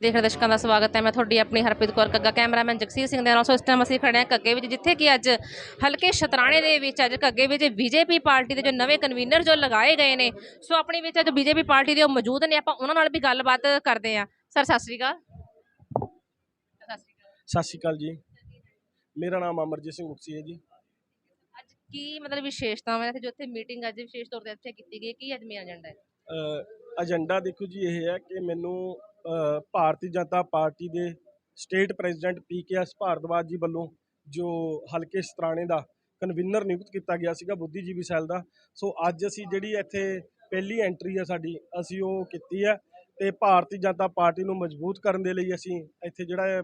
ਦੇਖ ਰਹੇ ਦਰਸ਼ਕਾਂ ਦਾ ਸਵਾਗਤ ਹੈ। ਮੈਂ ਤੁਹਾਡੀ ਆਪਣੀ ਹਰਪ੍ਰੀਤ ਕੌਰ ਕੱਗਾ ਕੈਮਰਾਮੈਨ ਜਗਸੀਰ ਸਿੰਘ ਦੇ ਨਾਲ। ਸੋ ਇਸ ਟਾਈਮ ਅਸੀਂ ਖੜੇ ਹਾਂ ਕੱਗੇ ਵਿੱਚ ਜਿੱਥੇ ਕਿ ਅੱਜ ਹਲਕੇ ਸ਼ਤਰਾਣੇ ਦੇ ਵਿੱਚ ਅੱਜ ਕੱਗੇ ਵਿੱਚ ਬੀਜੇਪੀ ਪਾਰਟੀ ਦੇ ਜੋ ਨਵੇਂ ਕਨਵੀਨਰ ਜੋ ਲਗਾਏ ਗਏ ਨੇ ਸੋ ਆਪਣੀ ਵਿੱਚ ਅੱਜ ਬੀਜੇਪੀ ਪਾਰਟੀ ਦੇ ਉਹ ਮੌਜੂਦ ਨੇ। ਆਪਾਂ ਉਹਨਾਂ ਨਾਲ ਵੀ ਗੱਲਬਾਤ ਕਰਦੇ ਹਾਂ। ਸਰ ਸਤਿ ਸ਼੍ਰੀ ਅਕਾਲ। ਸਤਿ ਸ਼੍ਰੀ ਅਕਾਲ ਜੀ। ਮੇਰਾ ਨਾਮ ਅਮਰਜੀਤ ਸਿੰਘ ਉਕਸੀ ਹੈ ਜੀ। ਅੱਜ ਕੀ ਮਤਲਬ ਵਿਸ਼ੇਸ਼ਤਾਵਾਂ ਨੇ ਜੋ ਇੱਥੇ ਮੀਟਿੰਗ ਅੱਜ ਵਿਸ਼ੇਸ਼ ਤੌਰ ਤੇ ਇੱਥੇ ਕੀਤੀ ਗਈ ਕੀ ਅੱਜ ਮੇਰਾ ਏਜੰਡਾ ਹੈ? ਅ, ਏਜੰਡਾ ਦੇਖੋ ਜੀ ਇਹ ਹੈ ਕਿ ਮੈਨੂੰ ਭਾਰਤੀ ਜਨਤਾ ਪਾਰਟੀ ਦੇ state president PKS Bhardwaj ji ਵੱਲੋਂ ਜੋ ਹਲਕੇ ਸਤਰਾਣੇ ਦਾ ਕਨਵੀਨਰ ਨਿਯੁਕਤ ਕੀਤਾ ਗਿਆ ਸੀਗਾ, ਬੁੱਧੀਜੀਵੀ ਸੈੱਲ ਦਾ। ਸੋ ਅੱਜ ਅਸੀਂ ਜਿਹੜੀ ਇੱਥੇ ਪਹਿਲੀ ਐਂਟਰੀ ਹੈ ਸਾਡੀ, ਅਸੀਂ ਉਹ ਕੀਤੀ ਹੈ ਤੇ ਭਾਰਤੀ ਜਨਤਾ ਪਾਰਟੀ ਨੂੰ ਮਜ਼ਬੂਤ ਕਰਨ ਦੇ ਲਈ ਅਸੀਂ ਇੱਥੇ ਜਿਹੜਾ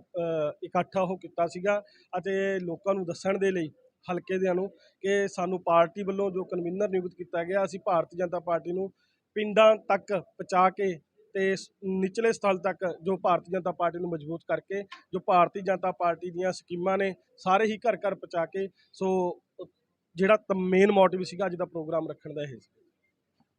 ਇਕੱਠਾ ਉਹ ਕੀਤਾ ਸੀਗਾ ਅਤੇ ਲੋਕਾਂ ਨੂੰ ਦੱਸਣ ਦੇ ਲਈ ਹਲਕੇ ਦਿਆਂ ਨੂੰ ਕਿ ਸਾਨੂੰ ਪਾਰਟੀ ਵੱਲੋਂ ਜੋ ਕਨਵੀਨਰ ਨਿਯੁਕਤ ਕੀਤਾ ਗਿਆ, ਅਸੀਂ ਭਾਰਤੀ ਜਨਤਾ ਪਾਰਟੀ ਨੂੰ ਪਿੰਡਾਂ ਤੱਕ ਪਹੁੰਚਾ ਕੇ ਤੇ ਨਿਚਲੇ ਸਥਲ ਤੱਕ ਜੋ ਭਾਰਤੀ ਜਨਤਾ ਪਾਰਟੀ ਨੂੰ ਮਜ਼ਬੂਤ ਕਰਕੇ ਜੋ ਭਾਰਤੀ ਜਨਤਾ ਪਾਰਟੀ ਦੀਆਂ ਸਕੀਮਾਂ ਨੇ ਸਾਰੇ ਹੀ ਘਰ ਘਰ ਪਹੁੰਚਾ ਕੇ ਸੋ ਜਿਹੜਾ ਮੇਨ ਮੋਟਿਵ ਸੀਗਾ ਅੱਜ ਦਾ ਪ੍ਰੋਗਰਾਮ ਰੱਖਣ ਦਾ ਇਹ ਸੀ।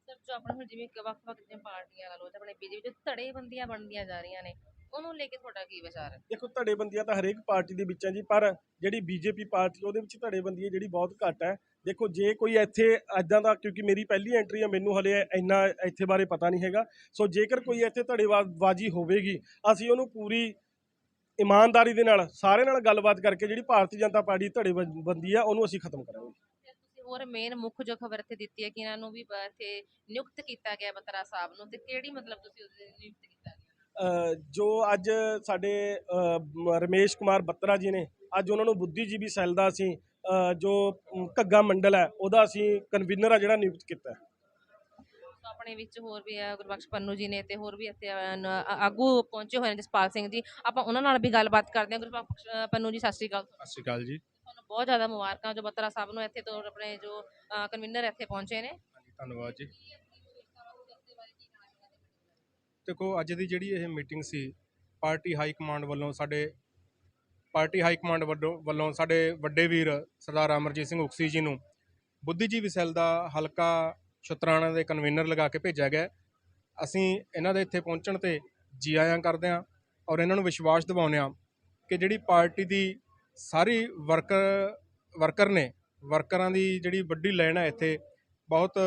ਸਰ ਜੋ ਆਪਣੇ ਹੁਣ ਜਿਵੇਂ ਕਿ ਵੱਖ-ਵੱਖ ਜਿਹੀਆਂ ਪਾਰਟੀਆਂ ਲਾ ਲਓ ਤੇ ਆਪਣੇ ਬੀਜੇਪੀ ਜੋ ਧੜੇਬੰਦੀਆਂ ਬਣਦੀਆਂ ਜਾ ਰਹੀਆਂ ਨੇ ਉਹਨੂੰ ਲੈ ਕੇ ਤੁਹਾਡਾ ਕੀ ਵਿਚਾਰ ਹੈ? ਦੇਖੋ ਧੜੇਬੰਦੀਆਂ ਤਾਂ ਹਰੇਕ ਪਾਰਟੀ ਦੇ ਵਿੱਚ ਹੈ ਜੀ ਪਰ ਜਿਹੜੀ ਬੀਜੇਪੀ ਪਾਰਟੀ ਉਹਦੇ ਵਿੱਚ ਧੜੇਬੰਦੀ ਹੈ ਜਿਹੜੀ ਬਹੁਤ ਘੱਟ ਹੈ ਦੇਖੋ ਜੇ ਕੋਈ ਇੱਥੇ ਐਦਾਂ ਦਾ ਕਿਉਂਕਿ ਮੇਰੀ ਪਹਿਲੀ ਐਂਟਰੀ ਹੈ ਮੈਨੂੰ ਹਲੇ ਇੰਨਾ ਇੱਥੇ ਬਾਰੇ ਪਤਾ ਨਹੀਂ ਹੈਗਾ। ਸੋ ਜੇਕਰ ਕੋਈ ਇੱਥੇ ਧੜੇਬਾਜ਼ੀ ਹੋਵੇਗੀ ਅਸੀਂ ਉਹਨੂੰ ਪੂਰੀ ਇਮਾਨਦਾਰੀ ਦੇ ਨਾਲ ਸਾਰੇ ਨਾਲ ਗੱਲਬਾਤ ਕਰਕੇ ਜਿਹੜੀ ਭਾਰਤੀ ਜਨਤਾ ਪਾਰਟੀ ਧੜੇਬੰਦੀ ਆ ਉਹਨੂੰ ਅਸੀਂ ਖਤਮ ਕਰਾਂਗੇ। ਹੋਰ ਮੇਨ ਮੁੱਖ ਜੋ ਖਬਰ ਇੱਥੇ ਦਿੱਤੀ ਹੈ ਕਿ ਇਹਨਾਂ ਨੂੰ ਵੀ ਇੱਥੇ ਨਿਯੁਕਤ ਕੀਤਾ ਗਿਆ ਬਤਰਾ ਸਾਹਿਬ ਨੂੰ ਤੇ ਕਿਹੜੀ ਮਤਲਬ ਤੁਸੀਂ ਉਹਦੇ ਨਿਯੁਕਤ ਕੀਤਾ ਗਿਆ? ਜੋ ਅੱਜ ਸਾਡੇ ਰਮੇਸ਼ ਕੁਮਾਰ ਬੱਤਰਾ ਜੀ ਨੇ ਅੱਜ ਉਹਨਾਂ ਨੂੰ ਬੁੱਧੀਜੀਵੀ ਸੈੱਲ ਦਾ ਅਸੀਂ ਜੋ ਘੱਗਾ ਮੰਡਲ ਹੈ ਉਹਦਾ ਅਸੀਂ ਕਨਵੀਨਰ ਆ ਜਿਹੜਾ ਨਿਯੁਕਤ ਕੀਤਾ ਹੈ। ਆਪਣੇ ਵਿੱਚ ਹੋਰ ਵੀ ਹੈ ਗੁਰਬਖਸ਼ ਪੰਨੂ ਜੀ ਨੇ ਤੇ ਹੋਰ ਵੀ ਇੱਥੇ ਆ- ਆਗੂ ਪਹੁੰਚੇ ਹੋਏ ਨੇ ਜਸਪਾਲ ਸਿੰਘ ਜੀ। ਆਪਾਂ ਉਹਨਾਂ ਨਾਲ ਵੀ ਗੱਲਬਾਤ ਕਰਦੇ ਹਾਂ। ਗੁਰਬਖਸ਼ ਪੰਨੂ ਜੀ ਸਤਿ ਸ਼੍ਰੀ ਅਕਾਲ। ਸਤਿ ਸ਼੍ਰੀ ਅਕਾਲ ਜੀ। ਤੁਹਾਨੂੰ ਬਹੁਤ ਜ਼ਿਆਦਾ ਮੁਬਾਰਕਾਂ। ਜੋ ਬੱਤਰਾ ਸਾਹਿਬ ਨੂੰ ਇੱਥੇ ਤੋਂ ਆਪਣੇ ਜੋ ਕਨਵੀਨਰ ਇੱਥੇ ਪਹੁੰਚੇ ਨੇ। ਹਾਂਜੀ ਧੰਨਵਾਦ ਜੀ। ਦੇਖੋ ਅੱਜ ਦੀ ਜਿਹੜੀ ਇਹ ਮੀਟਿੰਗ ਸੀ ਪਾਰਟੀ ਹਾਈ ਕਮਾਂਡ ਵੱਲੋਂ ਸਾਡੇ ਪਾਰਟੀ ਹਾਈ ਕਮਾਂਡ ਵੱਲੋਂ ਵੱਲੋਂ ਸਾਡੇ ਵੱਡੇ ਵੀਰ ਸਰਦਾਰ ਅਮਰਜੀਤ ਸਿੰਘ ਉਕਸੀ ਜੀ ਨੂੰ ਬੁੱਧੀਜੀਵੀ ਸੈੱਲ ਦਾ ਹਲਕਾ ਸ਼ਤਰਾਣਾ ਦੇ ਕਨਵੀਨਰ ਲਗਾ ਕੇ ਭੇਜਿਆ ਗਿਆ ਅਸੀਂ ਇਹਨਾਂ ਦੇ ਇੱਥੇ ਪਹੁੰਚਣ ਤੇ ਜੀ ਆਇਆਂ ਕਰਦੇ ਹਾਂ ਔਰ ਇਹਨਾਂ ਨੂੰ ਵਿਸ਼ਵਾਸ ਦਿਵਾਉਂਦੇ ਹਾਂ ਕਿ ਜਿਹੜੀ ਪਾਰਟੀ ਦੀ ਸਾਰੀ ਵਰਕਰ ਵਰਕਰ ਨੇ, ਵਰਕਰਾਂ ਦੀ ਜਿਹੜੀ ਵੱਡੀ ਲਾਈਨ ਹੈ ਇੱਥੇ, ਬਹੁਤ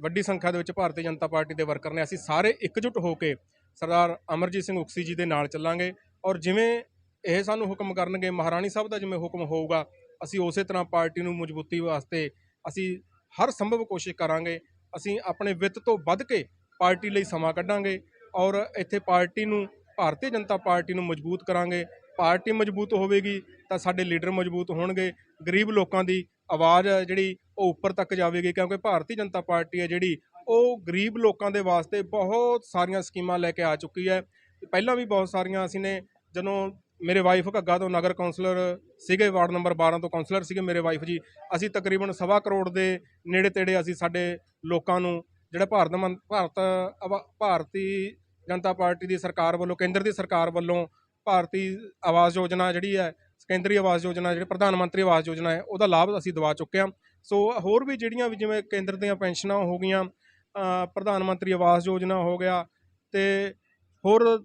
ਵੱਡੀ ਸੰਖਿਆ ਦੇ ਵਿੱਚ ਭਾਰਤੀ ਜਨਤਾ ਪਾਰਟੀ ਦੇ ਵਰਕਰ ਨੇ। ਅਸੀਂ ਸਾਰੇ ਇਕਜੁੱਟ ਹੋ ਕੇ ਸਰਦਾਰ ਅਮਰਜੀਤ ਸਿੰਘ ਉਕਸੀ ਜੀ ਦੇ ਨਾਲ ਚੱਲਾਂਗੇ ਔਰ ਜਿਵੇਂ ਇਹ ਸਾਨੂੰ ਹੁਕਮ ਕਰਨਗੇ, ਮਹਾਰਾਣੀ ਸਾਹਿਬ ਦਾ ਜਿਵੇਂ ਹੁਕਮ ਹੋਊਗਾ, ਅਸੀਂ ਉਸੇ ਤਰ੍ਹਾਂ ਪਾਰਟੀ ਨੂੰ ਮਜ਼ਬੂਤੀ ਵਾਸਤੇ ਅਸੀਂ ਹਰ ਸੰਭਵ ਕੋਸ਼ਿਸ਼ ਕਰਾਂਗੇ, ਅਸੀਂ ਆਪਣੇ ਵਿੱਤ ਤੋਂ ਵੱਧ ਕੇ ਪਾਰਟੀ ਲਈ ਸਮਾਂ ਕੱਢਾਂਗੇ ਔਰ ਇੱਥੇ ਪਾਰਟੀ ਨੂੰ, ਭਾਰਤੀ ਜਨਤਾ ਪਾਰਟੀ ਨੂੰ ਮਜ਼ਬੂਤ ਕਰਾਂਗੇ। ਪਾਰਟੀ ਮਜ਼ਬੂਤ ਹੋਵੇਗੀ ਤਾਂ ਸਾਡੇ ਲੀਡਰ ਮਜ਼ਬੂਤ ਹੋਣਗੇ। ਗਰੀਬ ਲੋਕਾਂ ਦੀ ਆਵਾਜ਼ ਹੈ ਜਿਹੜੀ ਉਹ ਉੱਪਰ ਤੱਕ ਜਾਵੇਗੀ ਕਿਉਂਕਿ ਭਾਰਤੀ ਜਨਤਾ ਪਾਰਟੀ ਹੈ ਜਿਹੜੀ, ਉਹ ਗਰੀਬ ਲੋਕਾਂ ਦੇ ਵਾਸਤੇ ਬਹੁਤ ਸਾਰੀਆਂ ਸਕੀਮਾਂ ਲੈ ਕੇ ਆ ਚੁੱਕੀ ਹੈ। ਪਹਿਲਾਂ ਵੀ ਬਹੁਤ ਸਾਰੀਆਂ ਅਸੀਂ ਨੇ, ਜਦੋਂ ਮੇਰੇ ਵਾਈਫ ਘੱਗਾ ਤੋਂ ਨਗਰ ਕੌਂਸਲਰ ਸੀਗੇ, ਵਾਰਡ ਨੰਬਰ 12 ਤੋਂ ਕੌਂਸਲਰ ਸੀਗੇ ਮੇਰੇ ਵਾਈਫ ਜੀ। ਅਸੀਂ ਤਕਰੀਬਨ ਸਵਾ ਕਰੋੜ ਦੇ ਨੇੜੇ ਤੇੜੇ ਅਸੀਂ ਸਾਡੇ ਲੋਕਾਂ ਨੂੰ, ਜਿਹੜਾ ਭਾਰਤ ਮੰ- ਭਾਰਤ ਆਵਾ- ਭਾਰਤੀ ਜਨਤਾ ਪਾਰਟੀ ਦੀ ਸਰਕਾਰ ਵੱਲੋਂ, ਕੇਂਦਰ ਦੀ ਸਰਕਾਰ ਵੱਲੋਂ ਭਾਰਤੀ ਆਵਾਸ ਯੋਜਨਾ ਜਿਹੜੀ ਹੈ, ਕੇਂਦਰੀ ਆਵਾਸ ਯੋਜਨਾ, ਜਿਹੜੀ ਪ੍ਰਧਾਨ ਮੰਤਰੀ ਆਵਾਸ ਯੋਜਨਾ ਹੈ, ਉਹਦਾ ਲਾਭ ਅਸੀਂ ਦਵਾ ਚੁੱਕੇ ਹਾਂ। ਸੋ ਹੋਰ ਵੀ ਜਿਹੜੀਆਂ ਵੀ ਜਿਵੇਂ ਕੇਂਦਰ ਦੀਆਂ ਪੈਨਸ਼ਨਾਂ ਹੋ ਗਈਆਂ ਪ੍ਰਧਾਨ ਮੰਤਰੀ ਆਵਾਸ ਯੋਜਨਾ ਹੋ ਗਿਆ ਤੇ ਹੋਰ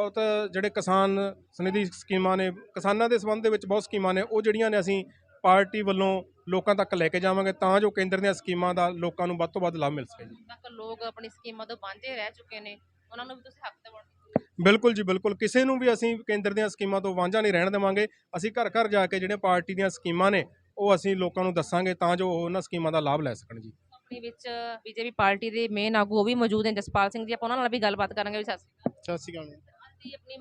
ਬਹੁਤ ਜਿਹੜੇ ਕਿਸਾਨ ਸਮਿਤੀ ਸਕੀਮਾਂ ਨੇ ਕਿਸਾਨਾਂ ਦੇ ਸੰਬੰਧ ਦੇ ਵਿੱਚ ਬਹੁਤ ਸਕੀਮਾਂ ਨੇ ਉਹ ਜਿਹੜੀਆਂ ਨੇ ਅਸੀਂ ਪਾਰਟੀ ਵੱਲੋਂ ਲੋਕਾਂ ਤੱਕ ਲੈ ਕੇ ਜਾਵਾਂਗੇ ਤਾਂ ਜੋ ਕੇਂਦਰ ਦੀਆਂ ਸਕੀਮਾਂ ਦਾ ਲੋਕਾਂ ਨੂੰ ਵੱਧ ਤੋਂ ਵੱਧ ਲਾਭ ਮਿਲ ਸਕੇ ਜੀ। ਤੱਕ ਲੋਕ ਆਪਣੀ ਸਕੀਮਾਂ ਤੋਂ ਵਾਂਝੇ ਰਹਿ ਚੁੱਕੇ ਨੇ ਉਹਨਾਂ ਨੂੰ ਵੀ ਤੁਸੀਂ ਹੱਕ ਦਿਵਾਉਣ ਬਿਲਕੁਲ ਜੀ ਬਿਲਕੁਲ। ਕਿਸੇ ਨੂੰ ਵੀ ਅਸੀਂ ਕੇਂਦਰ ਦੀਆਂ ਸਕੀਮਾਂ ਤੋਂ ਵਾਂਝਾ ਨਹੀਂ ਰਹਿਣ ਦੇਵਾਂਗੇ। ਅਸੀਂ ਘਰ ਘਰ ਜਾ ਕੇ ਜਿਹੜੇ ਪਾਰਟੀ ਦੀਆਂ ਸਕੀਮਾਂ ਨੇ ਉਹ ਅਸੀਂ ਲੋਕਾਂ ਨੂੰ ਦੱਸਾਂਗੇ ਤਾਂ ਜੋ ਉਹ ਉਹਨਾਂ ਸਕੀਮਾਂ ਦਾ ਲਾਭ ਲੈ ਸਕਣ ਜੀ। ਆਪਣੀ ਵਿੱਚ ਬੀਜੇਪੀ ਪਾਰਟੀ ਦੇ ਮੇਨ ਆਗੂ ਉਹ ਵੀ ਮੌਜੂਦ ਨੇ ਜਸਪਾਲ ਸਿੰਘ ਜੀ ਆਪਾਂ ਉਹਨਾਂ ਨਾਲ ਵੀ ਗੱਲਬਾਤ ਕਰਾਂਗੇ। ਵੀ ਸਤਿ ਸ਼੍ਰੀ ਅਕਾਲ। ਸਤਿ ਸ਼੍ਰੀ ਅਕਾਲ ਅਸੀਂ ਆਪਣੀ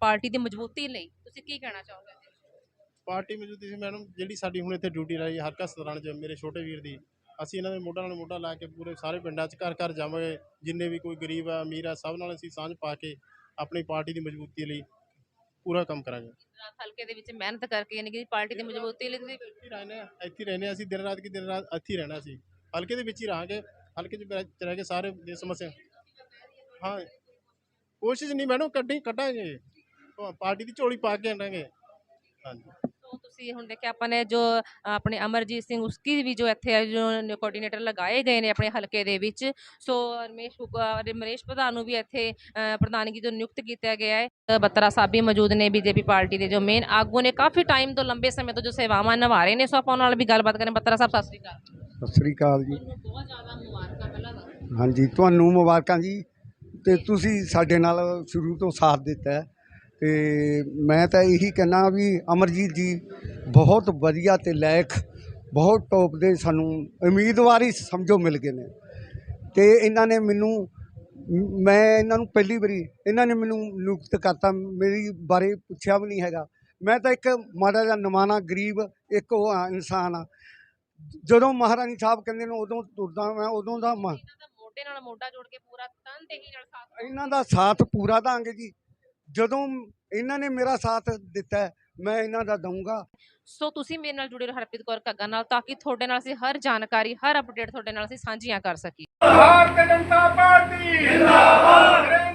ਪਾਰਟੀ ਦੀ ਮਜ਼ਬੂਤੀ ਲਈ ਤੁਸੀਂ ਕੀ ਕਹਿਣਾ ਚਾਹੋਗੇ? ਪਾਰਟੀ ਮੌਜੂਦੀ ਸੀ ਮੈਡਮ ਜਿਹੜੀ ਸਾਡੀ ਹੁਣ ਇੱਥੇ ਡਿਊਟੀ ਰਹੀ ਹਰਕਾ ਸਤਰਾਣ ਚ ਮੇਰੇ ਛੋਟੇ ਵੀਰ ਦੀ ਅਸੀਂ ਇਹਨਾਂ ਦੇ ਮੋਢਾ ਨਾਲ ਮੋਢਾ ਲਾ ਕੇ ਪੂਰੇ ਸਾਰੇ ਪਿੰਡਾਂ 'ਚ ਘਰ ਘਰ ਜਾਵਾਂਗੇ ਜਿੰਨੇ ਵੀ ਕੋਈ ਗਰੀਬ ਆ ਅਮੀਰ ਆ ਸਭ ਨਾਲ ਅਸੀਂ ਸਾਂਝ ਪਾ ਕੇ ਆਪਣੀ ਪਾਰਟੀ ਦੀ ਮਜ਼ਬੂਤੀ ਲਈ ਪੂਰਾ ਕੰਮ ਕਰਾਂਗੇ। ਰਾਤ ਹਲਕੇ ਦੇ ਵਿੱਚ ਮਿਹਨਤ ਕਰਕੇ ਯਾਨੀ ਕਿ ਪਾਰਟੀ ਦੀ ਮਜ਼ਬੂਤੀ ਲਈ ਤੁਸੀਂ ਇੱਥੇ ਹੀ ਰਹਿੰਦੇ ਆ ਇੱਥੇ ਹੀ ਰਹਿੰਦੇ ਆ ਅਸੀਂ ਦਿਨ ਰਾਤ ਕੀ ਦਿਨ ਰਾਤ ਇੱਥੇ ਹੀ ਰਹਿਣਾ ਸੀ। ਹਲਕੇ ਦੇ ਵਿੱਚ ਹੀ ਰਹਾਂਗੇ ਹਲਕੇ 'ਚ ਰਹਿ- ਰਹਿ ਕੇ ਸਾਰੇ ਦੇ ਸਮੱਸਿਆ ਹਾਂ ਕੋਸ਼ਿਸ਼ ਨਹੀਂ ਮੈਡਮ ਕੱਢੀ ਕੱਢਾਂਗੇ। ਪਾਰਟੀ ਦੀ ਝੋਲੀ ਪਾ ਕੇ ਆਣਾਂਗੇ ਹਾਂਜੀ। ਸੋ ਤੁਸੀਂ ਹੁਣ ਦੇਖਿਆ ਆਪਾਂ ਨੇ ਜੋ ਆਪਣੇ ਅਮਰਜੀਤ ਸਿੰਘ ਉਸਕੀ ਵੀ ਜੋ ਇੱਥੇ ਜੋ ਕੋਆਰਡੀਨੇਟਰ ਲਗਾਏ ਗਏ ਨੇ ਆਪਣੇ ਹਲਕੇ ਦੇ ਵਿੱਚ। ਸੋ ਰਮੇਸ਼ ਰਮੇਸ਼ ਪ੍ਰਧਾਨ ਨੂੰ ਵੀ ਇੱਥੇ ਪ੍ਰਧਾਨਗੀ ਤੋਂ ਨਿਯੁਕਤ ਕੀਤਾ ਗਿਆ ਹੈ। ਬੱਤਰਾ ਸਾਹਿਬ ਵੀ ਮੌਜੂਦ ਨੇ ਬੀਜੇਪੀ ਪਾਰਟੀ ਦੇ ਜੋ ਮੇਨ ਆਗੂ ਨੇ। ਕਾਫੀ ਟਾਈਮ ਤੋਂ ਲੰਬੇ ਸਮੇਂ ਤੋਂ ਜੋ ਸੇਵਾਵਾਂ ਨਿਭਾ ਰਹੇ ਨੇ। ਸੋ ਆਪਾਂ ਉਹਨਾਂ ਨਾਲ ਵੀ ਗੱਲਬਾਤ ਕਰਾਂ ਬੱਤਰਾ ਸਾਹਿਬ ਸਤਿ ਸ੍ਰੀ ਅਕਾਲ। ਸਤਿ ਸ੍ਰੀ ਅਕਾਲ ਜੀ। ਬਹੁਤ ਜ਼ਿਆਦਾ ਮੁਬਾਰਕਾਂ ਪਹਿਲਾਂ ਹਾਂਜੀ ਤੁਹਾਨੂੰ ਮੁਬਾਰਕਾਂ ਜੀ। ਤੇ ਤੁਸੀਂ ਸਾਡੇ ਨਾਲ ਸ਼ੁਰੂ ਤੋਂ ਸਾਥ ਦਿੱਤਾ ਤੇ ਮੈਂ ਤਾਂ ਇਹੀ ਕਹਿਣਾ ਵੀ ਅਮਰਜੀਤ ਜੀ ਬਹੁਤ ਵਧੀਆ ਤੇ ਲਾਇਕ ਬਹੁਤ ਟੌਪ ਦੇ ਸਾਨੂੰ ਉਮੀਦਵਾਰ ਸਮਝੋ ਮਿਲ ਗਏ ਨੇ। ਤੇ ਇਹਨਾਂ ਨੇ ਮੈਨੂੰ ਮ- ਇਹਨਾਂ ਨੂੰ ਪਹਿਲੀ ਵਾਰੀ ਇਹਨਾਂ ਨੇ ਮੈਨੂੰ ਨਿਯੁਕਤ ਕਰਤਾ ਮੇਰੀ ਬਾਰੇ ਪੁੱਛਿਆ ਵੀ ਨਹੀਂ ਹੈਗਾ। ਮੈਂ ਤਾਂ ਇੱਕ ਮਾੜਾ ਜਿਹਾ ਨਮਾਣਾ ਗਰੀਬ ਇੱਕ ਉਹ ਆ, ਇਨਸਾਨ ਆ। ਜਦੋਂ ਮਹਾਰਾਣੀ ਸਾਹਿਬ ਕਹਿੰਦੇ ਨੇ ਉਦੋਂ ਤੁਰਦਾ ਮੈਂ ਉਦੋਂ ਦਾ ਮ- ਇਹਨਾਂ ਦਾ ਮੋਢੇ ਨਾਲ ਮੋਢਾ ਜੋੜ ਕੇ ਪੂਰਾ ਤਨ ਤੇ ਹੀ ਨਾਲ ਸਾਥ ਇਹਨਾਂ ਦਾ ਸਾਥ ਪੂਰਾ ਦਾਂਗੇ ਜੀ। ਜਦੋਂ ਇਹਨਾਂ ਨੇ ਮੇਰਾ ਸਾਥ ਦਿੱਤਾ ਮੈਂ ਇਹਨਾਂ ਦਾ ਦਊਂਗਾ। ਸੋ ਤੁਸੀਂ ਮੇਰੇ ਨਾਲ ਜੁੜੇ ਰਹੋ ਹਰਪ੍ਰੀਤ ਕੌਰ ਕੱਗਾ ਨਾਲ ਤਾਂ ਕਿ ਤੁਹਾਡੇ ਨਾਲ ਅਸੀਂ ਹਰ ਜਾਣਕਾਰੀ ਹਰ ਅਪਡੇਟ ਤੁਹਾਡੇ ਨਾਲ ਅਸੀਂ ਸਾਂਝੀਆਂ ਕਰ ਸਕੀਏ। ਭਾਰਤੀ ਜਨਤਾ ਪਾਰਟੀ ਜਿੰਦਾਬਾਦ।